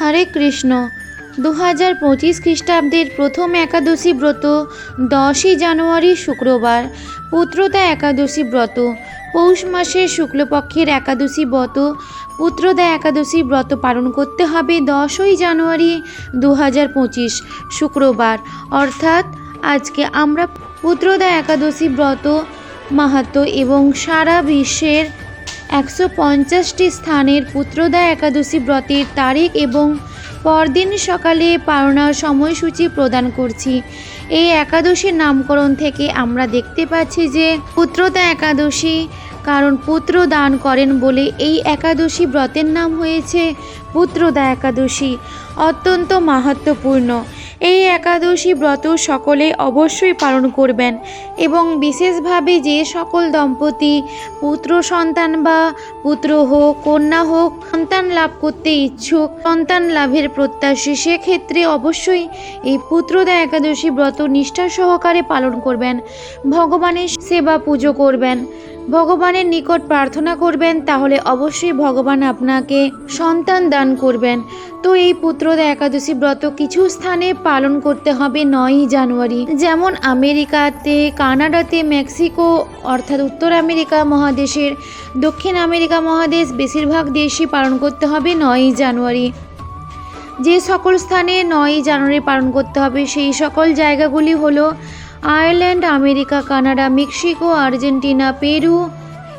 হরে কৃষ্ণ। দু হাজার পঁচিশ খ্রিস্টাব্দের প্রথম একাদশী ব্রত, দশই জানুয়ারি শুক্রবার। পুত্রদা একাদশী ব্রত, পৌষ মাসের শুক্লপক্ষের একাদশী ব্রত পুত্রদা একাদশী ব্রত পালন করতে হবে দশই জানুয়ারি দু হাজার পঁচিশ শুক্রবার। অর্থাৎ আজকে আমরা পুত্রদা একাদশী ব্রত, মাহাত্ম এবং সারা বিশ্বের একশো পঞ্চাশটি স্থানের পুত্রদা একাদশী ব্রতের তারিখ এবং পরদিন সকালে পালনার সময়সূচি প্রদান করছি। এই একাদশীর নামকরণ থেকে আমরা দেখতে পাচ্ছি যে পুত্রদা একাদশী, কারণ পুত্র দান করেন বলে এই একাদশী ব্রতের নাম হয়েছে পুত্রদা একাদশী। অত্যন্ত মাহাত্মপূর্ণ এই একাদশী ব্রত সকলে অবশ্যই পালন করবেন এবং বিশেষভাবে যে সকল দম্পতি, পুত্র সন্তান বা পুত্র হোক, কন্যা হোক, সন্তান লাভ করতে ইচ্ছুক, সন্তান লাভের প্রত্যাশী, সেক্ষেত্রে অবশ্যই এই পুত্রদা একাদশী ব্রত নিষ্ঠা সহকারে পালন করবেন। ভগবানের সেবা পুজো করবেন। ভগবানের নিকট প্রার্থনা করবেন, তাহলে অবশ্যই ভগবান আপনাকে সন্তান দান করবেন। তো এই পুত্রদা একাদশী ব্রত কিছু স্থানে পালন করতে হবে নয়ই জানুয়ারি। যেমন আমেরিকাতে, কানাডাতে, মেক্সিকো, অর্থাৎ উত্তর আমেরিকা মহাদেশের, দক্ষিণ আমেরিকা মহাদেশ বেশিরভাগ দেশই পালন করতে হবে নয়ই জানুয়ারি। যে সকল স্থানে নয়ই জানুয়ারি পালন করতে হবে, সেই সকল জায়গাগুলি হলো Ireland, America, Canada, Mexico, Argentina, Peru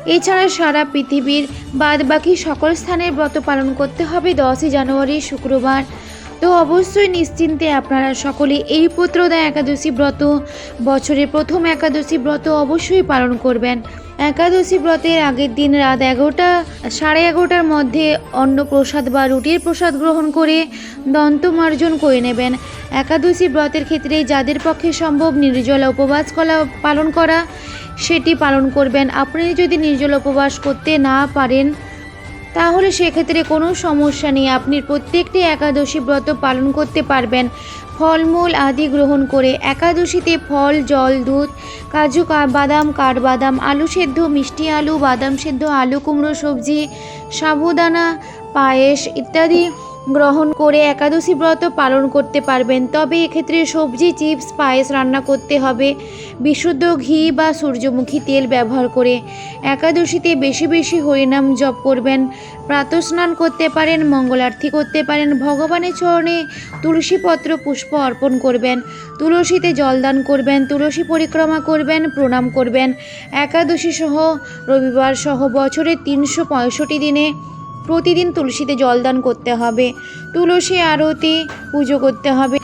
এছাড়া সারা পৃথিবীর বাদবাকি সকল স্থানের ব্রত পালন করতে হবে দশই জানুয়ারি শুক্রবার। তো অবশ্যই নিশ্চিন্তে আপনারা সকলে এই পুত্রদা একাদশী ব্রত, বছরের প্রথম একাদশী ব্রত অবশ্যই পালন করবেন। একাদশী ব্রতের আগের দিন রাত এগারোটা, সাড়ে এগারোটার মধ্যে অন্ন প্রসাদ বা রুটির প্রসাদ গ্রহণ করে দন্তমার্জন করে নেবেন। একাদশী ব্রতের ক্ষেত্রে যাদের পক্ষে সম্ভব নির্জলা উপবাস করা পালন করা, সেটি পালন করবেন। আপনি যদি নির্জল উপবাস করতে না পারেন তাহলে সেক্ষেত্রে কোনো সমস্যা নেই। আপনি প্রত্যেকটি একাদশী ব্রত পালন করতে পারবেন। ফলমূল আদি গ্রহণ করে একাদশীতে ফল, জল, দুধ, কাজু বাদাম, কাঠবাদাম, আলু সেদ্ধ, মিষ্টি আলু, বাদাম সেদ্ধ, আলু কুমড়ো, সবজি, সাবুদানা, পায়েস ইত্যাদি গ্রহণ করে একাদশী ব্রত পালন করতে পারবেন। তবে এক্ষেত্রে সবজি, চিপস, পায়েস রান্না করতে হবে। বিশুদ্ধ ঘি বা সূর্যমুখী তেল ব্যবহার করে। একাদশীতে বেশি বেশি হরিনাম জপ করবেন। প্রাতস্নান করতে পারেন মঙ্গলার্থী করতে পারেন, ভগবানের চরণে তুলসীপত্র পুষ্প অর্পণ করবেন, তুলসীতে জলদান করবেন, তুলসী পরিক্রমা করবেন, প্রণাম করবেন। একাদশী সহ রবিবার সহ বছরের তিনশো পঁয়ষট্টি দিনে প্রতিদিন তুলসীতে জলদান করতে হবে, তুলসী আরতি, পুজো করতে হবে।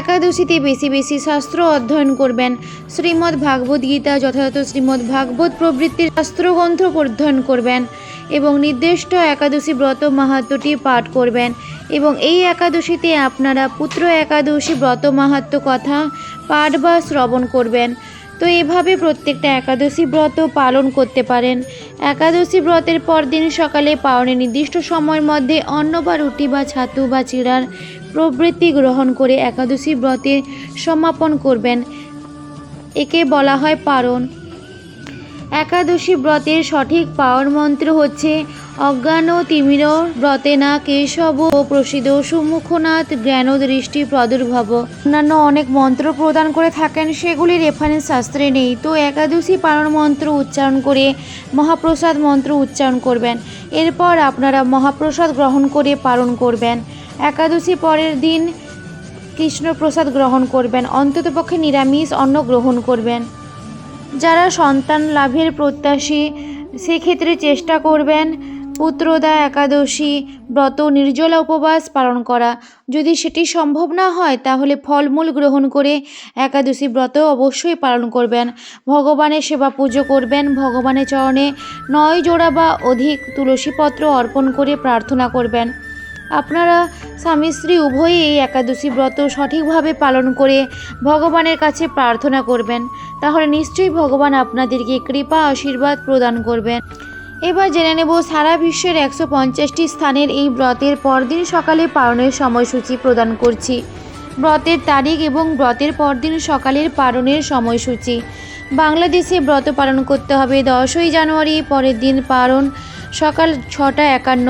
একাদশীতে বেশি বেশি শাস্ত্র অধ্যয়ন করবেন। শ্রীমদ্ ভাগবত গীতা, যথাযথ শ্রীমদ্ ভাগবত প্রবৃত্তির শাস্ত্রগ্রন্থ অধ্যয়ন করবেন এবং নির্দিষ্ট একাদশী ব্রত মাহাত্মটি পাঠ করবেন। এবং এই একাদশীতে আপনারা পুত্র একাদশী ব্রত মাহাত্ম কথা পাঠ বা শ্রবণ করবেন। তো এভাবে প্রত্যেকটা একাদশী ব্রত পালন করতে পারেন। একাদশী ব্রতের পর দিন সকালে পাওনে নির্দিষ্ট সময়ের মধ্যে অন্ন বা রুটি বা ছাতু বা চিড়ার প্রবৃত্তি গ্রহণ করে একাদশী ব্রতের সমাপন করবেন। একে বলা হয় পারণ। একাদশী ব্রতের সঠিক পাওয়ার মন্ত্র হচ্ছে, অজ্ঞান তিমির ব্রতেনা কেশব ও প্রসিদ্ধ সুমুখনাথ জ্ঞান দৃষ্টি প্রাদুর্ভব। অন্যান্য অনেক মন্ত্র প্রদান করে থাকেন, সেগুলি রেফারেন্স শাস্ত্রে নেই। তো একাদশী পালন মন্ত্র উচ্চারণ করে মহাপ্রসাদ মন্ত্র উচ্চারণ করবেন। এরপর আপনারা মহাপ্রসাদ গ্রহণ করে পালন করবেন। একাদশী পরের দিন কৃষ্ণপ্রসাদ গ্রহণ করবেন। অন্ততপক্ষে নিরামিষ অন্ন গ্রহণ করবেন। যারা সন্তান লাভের প্রত্যাশী, সেক্ষেত্রে চেষ্টা করবেন পুত্রদা একাদশী, ব্রত নির্জলা উপবাস পালন করা। যদি সেটি সম্ভব না হয়, তাহলে ফলমূল গ্রহণ করে একাদশী ব্রত অবশ্যই পালন করবেন। ভগবানের সেবা পুজো করবেন, ভগবানের চরণে নয় জোড়া বা অধিক তুলসীপত্র অর্পণ করে প্রার্থনা করবেন। আপনারা স্বামী স্ত্রী উভয়ই এই একাদশী ব্রত সঠিকভাবে পালন করে ভগবানের কাছে প্রার্থনা করবেন, তাহলে নিশ্চয়ই ভগবান আপনাদেরকে কৃপা, আশীর্বাদ প্রদান করবেন। এবার জেনে নেব সারা বিশ্বের একশো পঞ্চাশটি স্থানের এই ব্রতের পরদিন সকালে পালনের সময়সূচি প্রদান করছি। ব্রতের তারিখ এবং ব্রতের পরদিন সকালের পালনের সময়সূচি। বাংলাদেশে ব্রত পালন করতে হবে দশই জানুয়ারি, পরের দিন পালন সকাল ছটা একান্ন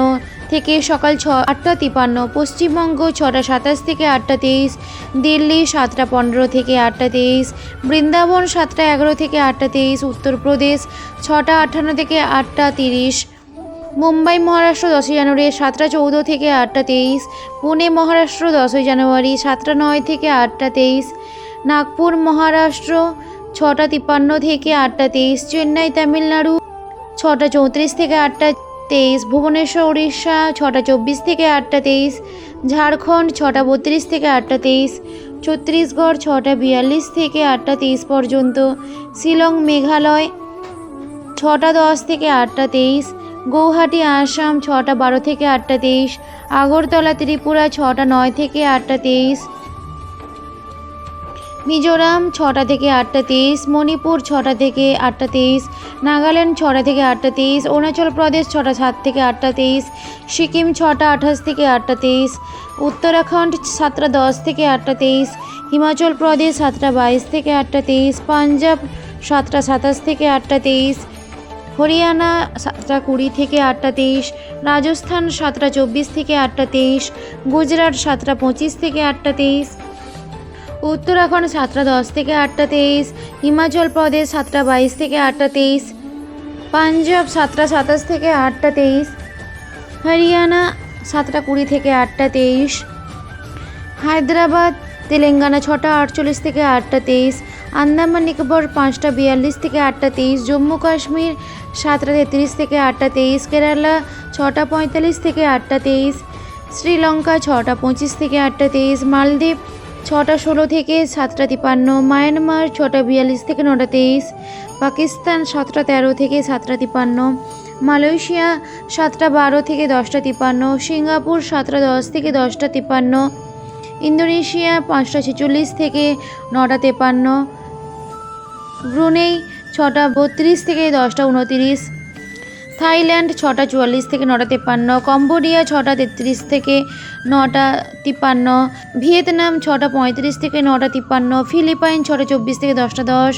থেকে সকাল ছ আটটা তিপান্ন, পশ্চিমবঙ্গ ছটা সাতাশ থেকে আটটা তেইশ, দিল্লি সাতটা পনেরো থেকে আটটা তেইশ, বৃন্দাবন সাতটা এগারো থেকে আটটা তেইশ, উত্তরপ্রদেশ ছটা আটান্ন থেকে আটটা তিরিশ, মুম্বাই, মহারাষ্ট্র দশই জানুয়ারি সাতটা চৌদ্দ থেকে আটটা তেইশ, পুনে, মহারাষ্ট্র দশই জানুয়ারি সাতটা নয় থেকে আটটা তেইশ, নাগপুর, মহারাষ্ট্র ছটা তিপ্পান্ন থেকে আটটা তেইশ, চেন্নাই, তামিলনাড়ু ছটা চৌত্রিশ থেকে আটটা তেইশ, ভুবনেশ্বর উড়িষ্যা ছটা চব্বিশ থেকে আটটা তেইশ, ঝাড়খণ্ড, ছটা বত্রিশ থেকে আটটা তেইশ, ছত্তিশগড়, ছটা বিয়াল্লিশ থেকে আটটা তেইশ পর্যন্ত, শিলং, মেঘালয়, ছটা দশ থেকে আটটা তেইশ, গৌহাটি, আসাম, ছটা বারো থেকে আটটা তেইশ, আগরতলা, ত্রিপুরা, ছটা নয় থেকে আটটা তেইশ মিজোরাম ছটা থেকে আটটা তেইশ মণিপুর ছটা থেকে আটটা তেইশ নাগাল্যান্ড ছটা থেকে আটটা তেইশ অরুণাচল প্রদেশ ছটা সাত থেকে আটটা তেইশ সিকিম ছটা আঠাশ থেকে আটটা তেইশ উত্তরাখণ্ড সাতটা দশ থেকে আটটা তেইশ হিমাচল প্রদেশ সাতটা বাইশ থেকে আটটা তেইশ পাঞ্জাব সাতটা সাতাশ থেকে আটটা তেইশ হরিয়ানা সাতটা কুড়ি থেকে আটটা তেইশ রাজস্থান সাতটা চব্বিশ থেকে আটটা তেইশ গুজরাট সাতটা পঁচিশ থেকে আটটা তেইশ উত্তরাখণ্ড সাতটা দশ থেকে আটটা তেইশ, হিমাচল প্রদেশ সাতটা বাইশ থেকে আটটা তেইশ, পাঞ্জাব সাতটা সাতাশ থেকে আটটা তেইশ, হরিয়ানা সাতটা কুড়ি থেকে আটটা তেইশ, হায়দ্রাবাদ তেলেঙ্গানা ছটা আটচল্লিশ থেকে আটটা তেইশ, আন্দামান নিকোবর পাঁচটা বিয়াল্লিশ থেকে আটটা তেইশ, জম্মু কাশ্মীর সাতটা তেত্রিশ থেকে আটটা তেইশ, কেরালা ছটা পঁয়তাল্লিশ থেকে আটটা তেইশ, শ্রীলঙ্কা ছটা পঁচিশ থেকে আটটা তেইশ, মালদ্বীপ ছটা ষোলো থেকে সাতটা তিপান্ন, মায়ানমার ছটা বিয়াল্লিশ থেকে নটা তেইশ, পাকিস্তান সাতটা তেরো থেকে সাতটা তিপান্ন, মালয়েশিয়া সাতটা বারো থেকে দশটা তিপান্ন, সিঙ্গাপুর সাতটা দশ থেকে দশটা তিপান্ন, ইন্দোনেশিয়া পাঁচটা ছেচল্লিশ থেকে নটা তেপান্ন, ব্রুনেই ছটা বত্রিশ থেকে দশটা উনতিরিশ থাইল্যান্ড ছটা চুয়াল্লিশ থেকে নটা তেপান্ন কম্বোডিয়া ছটা তেত্রিশ থেকে নটা তিপ্পান্ন, ভিয়েতনাম ছটা পঁয়ত্রিশ থেকে নটা তিপ্পান্ন, ফিলিপাইন ছটা চব্বিশ থেকে দশটা দশ,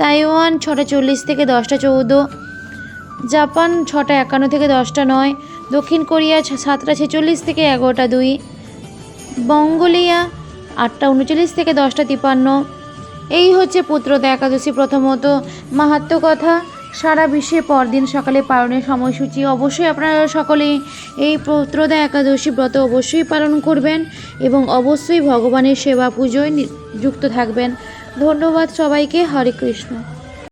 তাইওয়ান ছটা চল্লিশ থেকে দশটা চৌদ্দ, জাপান ছটা একান্ন থেকে দশটা নয়, দক্ষিণ কোরিয়া সাতটা ছেচল্লিশ থেকে এগারোটা দুই বঙ্গোলিয়া আটটা উনচল্লিশ থেকে দশটা তিপ্পান্ন। এই হচ্ছে পুত্রতা একাদশী প্রথমত। মাহাত্ম কথা সারা বিশ্বে পরদিন সকালে পালনের সময়সূচি অবশ্যই আপনারা সকলে এই পুত্রদা একাদশী ব্রত অবশ্যই পালন করবেন এবং অবশ্যই ভগবানের সেবা পুজোয় যুক্ত থাকবেন। ধন্যবাদ সবাইকে। হরে কৃষ্ণ।